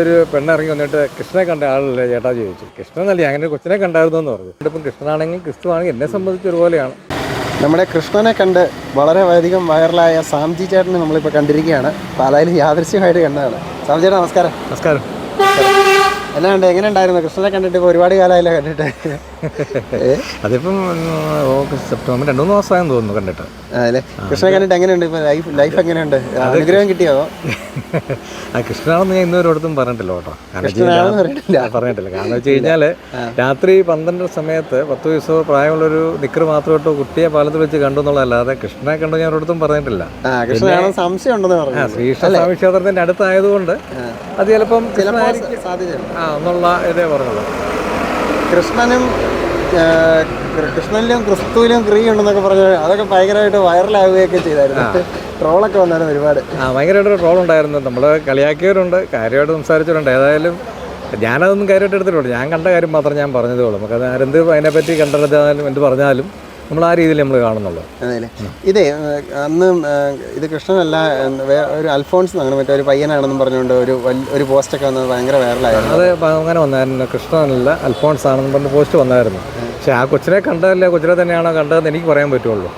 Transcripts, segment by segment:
ഒരു പെണ്ണിറങ്ങി വന്നിട്ട് കൃഷ്ണനെ കണ്ട ആളല്ലേ ചേട്ടാ ചോദിച്ചു. കൃഷ്ണനല്ലേ അങ്ങനെ കൊച്ചിനെ കണ്ടായിരുന്നു എന്ന് പറഞ്ഞു. ഇപ്പം കൃഷ്ണനാണെങ്കിൽ ക്രിസ്തു ആണെങ്കിൽ എന്നെ സംബന്ധിച്ച് ഒരുപോലെയാണ്. നമ്മുടെ കൃഷ്ണനെ കണ്ട് വളരെ അധികം വൈറലായ സാംജി ചേട്ടനെ നമ്മളിപ്പോൾ കണ്ടിരിക്കുകയാണ്. പാലായിൽ യാദൃശ്യമായിട്ട് കണ്ടതാണ്. സാംജി ചേട്ടാ നമസ്കാരം. നമസ്കാരം. എല്ലാം ഉണ്ട് എങ്ങനെ ഉണ്ടായിരുന്നു? കൃഷ്ണനെ കണ്ടിട്ട് ഇപ്പോൾ ഒരുപാട് കാലമായില്ല കണ്ടിട്ട്? അതിപ്പം ഓഗസ്റ്റ് സെപ്റ്റംബർ രണ്ട് മൂന്ന് മാസമായെന്ന് തോന്നുന്നു കണ്ടിട്ട്. അതെ കൃഷ്ണനെ കണ്ടിട്ട് എങ്ങനെയുണ്ട് ഇപ്പോൾ ലൈഫ് ലൈഫ് എങ്ങനെയുണ്ട്? അനുഗ്രഹം കിട്ടിയോ? ആ കൃഷ്ണനാണെന്ന് ഞാൻ ഇന്നൊരിടത്തും പറഞ്ഞിട്ടില്ല കേട്ടോ. പറഞ്ഞിട്ടില്ല. കാരണം വെച്ച് കഴിഞ്ഞാൽ രാത്രി പന്ത്രണ്ട് സമയത്ത് പത്ത് വയസ്സോ പ്രായമുള്ളൊരു നിക്കർ മാത്രം ഇട്ട് കുട്ടിയെ പാലത്തിൽ വെച്ച് കണ്ടു എന്നുള്ളതല്ലാതെ കൃഷ്ണനെ കണ്ടു ഞാൻ ഒരിടത്തും പറഞ്ഞിട്ടില്ല. സംശയം ഉണ്ടെന്ന് പറഞ്ഞു. പറഞ്ഞു ശ്രീകൃഷ്ണസ്വാമി ക്ഷേത്രത്തിന്റെ അടുത്തായതുകൊണ്ട് അത് ചിലപ്പം ആ എന്നുള്ള ഇതേ പറഞ്ഞുള്ളൂ കൃഷ്ണനും കൃഷ്ണനിലും ക്രിസ്തുവിലും ക്രീ ഉണ്ടെന്നൊക്കെ പറഞ്ഞ് അതൊക്കെ ഭയങ്കരമായിട്ട് വൈറലാവുകയൊക്കെ ചെയ്തായിരുന്നു. ട്രോളൊക്കെ വന്നായിരുന്നു ഒരുപാട്. ആ ഭയങ്കരമായിട്ടൊരു ട്രോൾ ഉണ്ടായിരുന്നു. നമ്മൾ കളിയാക്കിയവരുണ്ട് കാര്യമായിട്ട് സംസാരിച്ചവരുണ്ട്. ഏതായാലും ഞാനതൊന്നും കാര്യമായിട്ട് എടുത്തിട്ടുള്ളൂ ഞാൻ കണ്ട കാര്യം മാത്രം ഞാൻ പറഞ്ഞതേ ഉള്ളൂ. നമുക്കത് ആരെന്ത് അതിനെപ്പറ്റി കണ്ടെടുത്താലും എന്ത് പറഞ്ഞാലും നമ്മൾ ആ രീതിയിൽ നമ്മൾ കാണുന്നുള്ളൂ. അതെല്ലേ ഇതേ അന്ന് ഇത് കൃഷ്ണനല്ല ഒരു അൽഫോൺസ് അങ്ങനെ മറ്റേ ഒരു പയ്യനാണെന്നും പറഞ്ഞുകൊണ്ട് ഒരു ഒരു പോസ്റ്റൊക്കെ വന്നത് ഭയങ്കര വൈറലായിരുന്നു. അത് അങ്ങനെ വന്നായിരുന്നു. കൃഷ്ണനല്ല അൽഫോൺസ് ആണെന്ന് പറഞ്ഞ് പോസ്റ്റ് വന്നായിരുന്നു. പക്ഷെ ആ കൊച്ചിനെ കണ്ടതല്ല കൊച്ചിനെ തന്നെയാണോ കണ്ടതെന്ന് എനിക്ക് പറയാൻ പറ്റുള്ളൂ.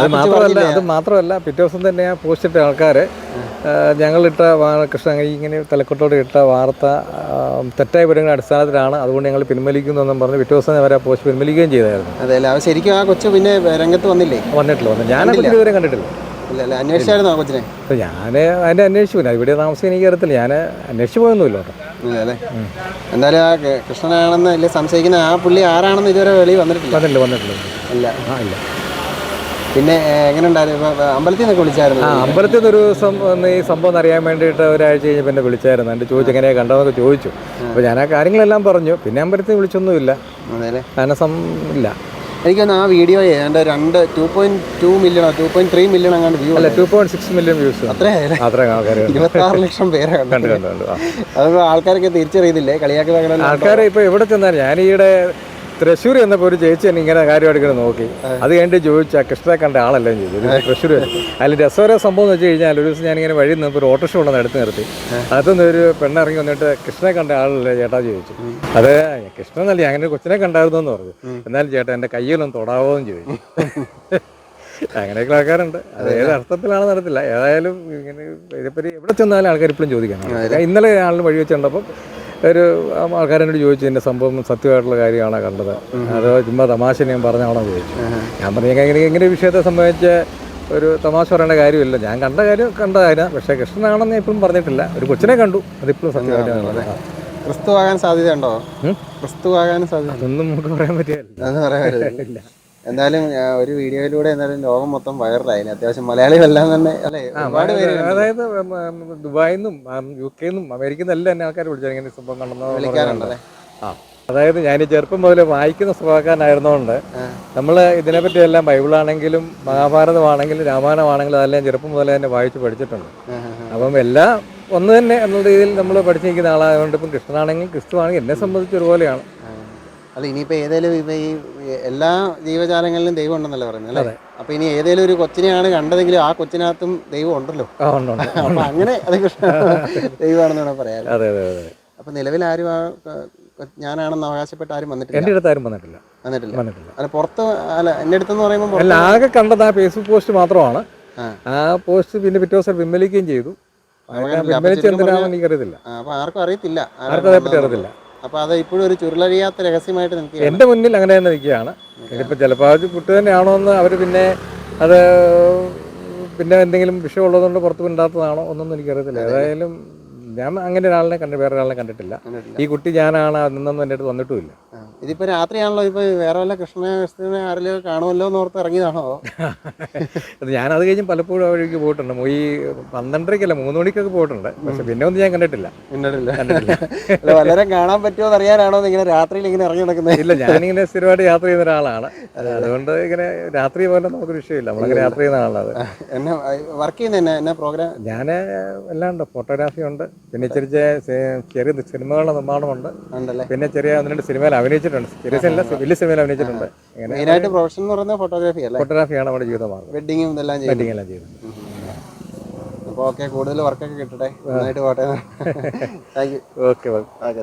അത് മാത്രമല്ല അത് മാത്രമല്ല പിറ്റേ ദിവസം തന്നെ ആ പോസ്റ്റ് ഇട്ട ആൾക്കാർ ഞങ്ങളിട്ട വാ- കൃഷ്ണ ഇങ്ങനെ തലക്കെട്ടോട് ഇട്ട വാർത്ത തെറ്റായ വിവരങ്ങളുടെ അടിസ്ഥാനത്തിലാണ്. അതുകൊണ്ട് ഞങ്ങൾ പിൻവലിക്കുന്നു എന്നും പറഞ്ഞ് പിറ്റേ ദിവസം അവർ പോസ്റ്റ് പിൻവലിക്കുകയും ചെയ്തായിരുന്നു. അതെല്ലാം അവൻ ശരിക്കും ആ കൊച്ചു പിന്നെ രംഗത്ത് വന്നില്ലേ? വന്നിട്ടില്ല വന്നു ഞാൻ ഇതുവരെ കണ്ടിട്ടില്ല. അല്ലേ അന്വേഷിച്ചായിരുന്നു ആ കൊച്ചിനെ? ഞാൻ അതിന്റെ അന്വേഷിച്ചു. പിന്നെ ഇവിടെ താമസിക്കാൻ എനിക്ക് അറിയത്തില്ല. ഞാൻ അന്വേഷിച്ചു പോയൊന്നുമില്ല അല്ലേ? എന്തായാലും ആ കൃഷ്ണനാണെന്ന് അല്ലെ സംശയിക്കുന്ന ആ പുള്ളി ആരാണെന്ന് ഇതുവരെ വെളി വന്നിട്ടില്ല. വന്നിട്ടില്ല വന്നിട്ടില്ല. ഇല്ല. ആ ഇല്ല. പിന്നെ എങ്ങനെ ഉണ്ടായിരുന്നു അമ്പലത്തിൽ നിന്നൊക്കെ വിളിച്ചായിരുന്നു. ആ അമ്പലത്തിൽ നിന്ന് ഒരു ദിവസം ഒന്ന് ഈ സംഭവം അറിയാൻ വേണ്ടിയിട്ട് ഒരാഴ്ച കഴിഞ്ഞപ്പോൾ എന്നെ വിളിച്ചായിരുന്നു. എന്റെ ചോദിച്ചു എങ്ങനെയാണ് കണ്ടതെന്നൊക്കെ ചോദിച്ചു. അപ്പോൾ ഞാൻ ആ കാര്യങ്ങളെല്ലാം പറഞ്ഞു. പിന്നെ അമ്പലത്തിൽ വിളിച്ചൊന്നുമില്ല. അങ്ങനെ ഇല്ല. എനിക്കൊന്ന് ആ വീഡിയോ ഏതാണ്ട് രണ്ട് ടു പോയിന്റ് ടു മില്യണോ ടു പോയിന്റ് ത്രീ മില്യൺ അങ്ങാണ്ട് വ്യൂ അല്ല two point six million views അത്രയായാലേ അത്രയും ആൾക്കാർ ഇരുപത്തി ആറ് ലക്ഷം പേരെ കണ്ടു. കണ്ടു കണ്ടു കണ്ടു. അത് ആൾക്കാരൊക്കെ തിരിച്ചറിയുന്നില്ലേ കളിയാക്കുന്ന ആൾക്കാർ ഇപ്പോൾ എവിടെ ചെന്നാലും ഞാൻ ഈയിടെ തൃശ്ശൂർ ചെന്നപ്പോൾ ഒരു ചേച്ചി എന്നെ ഇങ്ങനെ കാര്യമായിട്ട് നോക്കി. അത് കഴിഞ്ഞിട്ട് ചോദിച്ചാൽ കൃഷ്ണനെ കണ്ട ആളല്ലേ ചെയ്തു തൃശ്ശൂർ അതിൽ രസകര സംഭവം എന്ന് വെച്ച് കഴിഞ്ഞാൽ ഒരു ദിവസം ഞാനിങ്ങനെ വഴി നിന്നപ്പോൾ ഒരു ഓട്ടോഷോ ഉണ്ടെന്ന് എടുത്ത് നിർത്തി. അതൊന്നും ഒരു പെണ്ണിറങ്ങി വന്നിട്ട് കൃഷ്ണനെ കണ്ട ആളല്ലേ ചേട്ടാ? ചോദിച്ചു. അത് കൃഷ്ണനല്ലേ അങ്ങനെ കൊച്ചിനെ കണ്ടായിരുന്നു എന്ന് പറഞ്ഞു. എന്നാലും ചേട്ടാ എന്റെ കയ്യിലൊന്നും തൊടാവോ? എന്ന് ചോദിച്ചു. അങ്ങനെയൊക്കെ ആൾക്കാരുണ്ട്. അത് ഏത് അർത്ഥത്തിലാണെന്ന് അറിയത്തില്ല. ഏതായാലും ഇങ്ങനെ ഇതേപ്പറ്റി എവിടെ ചെന്നാലും ആൾക്കാർ ഇപ്പോഴും ചോദിക്കണം. ഇന്നലെ ആളിന് വഴി വെച്ച് കണ്ടപ്പോൾ ഒരു ആൾക്കാരോട് ചോദിച്ചു എന്റെ സംഭവം സത്യമായിട്ടുള്ള കാര്യമാണോ കണ്ടത്? അതോ ചുമ്മാ തമാശ ഞാൻ പറഞ്ഞാണോ ചോദിച്ചു. ഞാൻ പറഞ്ഞു ഇങ്ങനെ ഇങ്ങനെ ഒരു വിഷയത്തെ സംബന്ധിച്ച് ഒരു തമാശ പറയേണ്ട കാര്യമില്ല. ഞാൻ കണ്ട കാര്യം കണ്ട കാര്യം പക്ഷേ കൃഷ്ണനാണെന്ന് ഞാൻ ഇപ്പോഴും പറഞ്ഞിട്ടില്ല. ഒരു കൊച്ചിനെ കണ്ടു. അതിപ്പോഴും സത്യമായിട്ടാണ് ക്രിസ്തു ആകാൻ സാധ്യതയുണ്ടോ? ക്രിസ്തു ആകാൻ സാധ്യത അതൊന്നും നമുക്ക് പറയാൻ പറ്റില്ല. പറയാൻ പറ്റില്ല. എന്തായാലും ഒരു വീഡിയോയിലൂടെ എന്തായാലും ലോകം മൊത്തം വൈറലായി അത്യാവശ്യം മലയാളികളെല്ലാം തന്നെ അല്ലേ? ഒരുപാട് പേര് അതായത് ദുബായിൽ നിന്നും യു കെയിൽ നിന്നും അമേരിക്കയിൽ നിന്നും എല്ലാം എന്നെ ആൾക്കാർ വിളിച്ചു ഇങ്ങനെ സംഭവം കണ്ടെന്ന് വിളിക്കാറുണ്ടല്ലേ ആ. അതായത് ഞാൻ ചെറുപ്പം മുതൽ വായിക്കുന്ന സ്വഭാവക്കാരനായിരുന്നതുകൊണ്ട് നമ്മൾ ഇതിനെപ്പറ്റി എല്ലാം ബൈബിളാണെങ്കിലും മഹാഭാരതമാണെങ്കിലും രാമായണമാണെങ്കിലും അതെല്ലാം ചെറുപ്പം മുതൽ തന്നെ വായിച്ച് പഠിച്ചിട്ടുണ്ട്. അപ്പം എല്ലാം ഒന്ന് തന്നെ എന്നുള്ള രീതിയിൽ നമ്മൾ പഠിച്ചിരിക്കുന്ന ആളായതുകൊണ്ട് ഇപ്പം കൃഷ്ണനാണെങ്കിലും ക്രിസ്തു ആണെങ്കിലും എന്നെ സംബന്ധിച്ച് ഒരുപോലെയാണ്. അല്ല ഇനിയിപ്പോൾ ഏതെങ്കിലും ഇപ്പം ഈ എല്ലാ ജീവജാലങ്ങളിലും ദൈവം ഉണ്ടെന്നല്ലേ പറയുന്നത് അല്ലേ? അപ്പൊ ഇനി ഏതെങ്കിലും ഒരു കൊച്ചിനെയാണ് കണ്ടതെങ്കിലും ആ കൊച്ചിനകത്തും ദൈവം ഉണ്ടല്ലോ. അപ്പൊ അങ്ങനെ അത് ദൈവമാണെന്ന് വേണം പറയാം അപ്പൊ നിലവിൽ ആരും ആ ഞാനാണെന്ന് അവകാശപ്പെട്ട് ആരും വന്നിട്ടില്ല? എന്റെ അടുത്ത് ആരും വന്നിട്ടില്ല. വന്നിട്ടില്ല. വന്നിട്ടില്ല. അല്ല പുറത്ത് അല്ല എന്റെ അടുത്തെന്ന് പറയുമ്പോൾ അല്ല ആകെ കണ്ടത് ആ ഫേസ്ബുക്ക് പോസ്റ്റ് മാത്രമാണ്. ആ. പോസ്റ്റ് പിന്നെ പിറ്റേ ദിവസം വിമ്മലിക്കുകയും ചെയ്തു. എന്തിനാണെന്ന് എനിക്കറിയത്തില്ല. അപ്പൊ ആർക്കും അറിയത്തില്ല. ആർക്കും അതേപ്പറ്റി. അറിയത്തില്ല. അപ്പൊ അത് ഇപ്പോഴും ഒരു ചുരുളറിയാത്ത രഹസ്യമായിട്ട് നിൽക്കുക എന്റെ മുന്നിൽ അങ്ങനെ തന്നെ നിൽക്കുകയാണ് ഇതിപ്പോൾ ചിലപ്പോൾ അത് കുട്ടി തന്നെയാണോ എന്ന് അവർ പിന്നെ അത് പിന്നെ എന്തെങ്കിലും വിഷയം ഉള്ളതുകൊണ്ട് പുറത്ത് വിടാത്തതാണോ ഒന്നും എനിക്കറിയത്തില്ല. ഏതായാലും ഞാൻ അങ്ങനെ ഒരാളിനെ കണ്ട് വേറെ ഒരാളിനെ കണ്ടിട്ടില്ല. കണ്ടിട്ടില്ല. ഈ കുട്ടി ഞാനാണ് അന്നൊന്നും എന്റെ അടുത്ത് വന്നിട്ടുമില്ല. ഇതിപ്പോ രാത്രിയാണല്ലോ ഇപ്പൊ വേറെ വല്ല കൃഷ്ണനെ കൃഷ്ണനെ ആരെങ്കിലും കാണുമല്ലോ എന്ന് ഓർത്ത് ഇറങ്ങിയതാണോ? അത് കഴിഞ്ഞ് പലപ്പോഴും അവിടേക്ക് പോയിട്ടുണ്ട്. ഈ പന്ത്രണ്ടരയ്ക്കല്ല മൂന്ന് മണിക്കൊക്കെ പോയിട്ടുണ്ട്. പക്ഷെ പിന്നെ ഒന്നും ഞാൻ കണ്ടിട്ടില്ല. കണ്ടിട്ടില്ല. വളരെ അല്ല കാണാൻ പറ്റുമോ എന്ന് അറിയാനാണോ ഇങ്ങനെ രാത്രിയിൽ ഇങ്ങനെ ഇറങ്ങി നടക്കുന്നത് ഇല്ല ഞാനിങ്ങനെ സ്ഥിരമായിട്ട് യാത്ര ചെയ്യുന്ന ഒരാളാണ്. അതുകൊണ്ട് ഇങ്ങനെ രാത്രി പോലെ നമുക്കൊരു വിഷയമില്ല. നമ്മളങ്ങനെ യാത്ര ചെയ്യുന്ന ആളാണ് എന്നെ വർക്ക് ചെയ്യുന്ന എന്നെ പ്രോഗ്രാം ഞാൻ എല്ലാം ഉണ്ട്. ഫോട്ടോഗ്രാഫി ഉണ്ട്. പിന്നെ ചെറിയ ചെറിയ- സിനിമകളുടെ നിർമ്മാണമുണ്ട്. പിന്നെ ചെറിയ ഒന്ന് രണ്ട് സിനിമയിൽ അഭിനയിച്ചിട്ടുണ്ട്. വലിയ സിനിമയിൽ അഭിനയിച്ചിട്ടുണ്ട്. മെയിനായിട്ട് പ്രൊഫഷൻ എന്ന് പറയുന്നത് ഫോട്ടോഗ്രാഫി അല്ലേ? ഫോട്ടോഗ്രാഫിയാണ് നമ്മുടെ ജീവിതമാർഗം വെഡിങ്ങും ഇതെല്ലാം ചെയ്യും വെഡിങ് എല്ലാം ചെയ്തത് അപ്പോൾ ഓക്കെ കൂടുതൽ വർക്കൊക്കെ കിട്ടട്ടെ. നന്നായിട്ട് പോട്ടെ. Thank you okay okay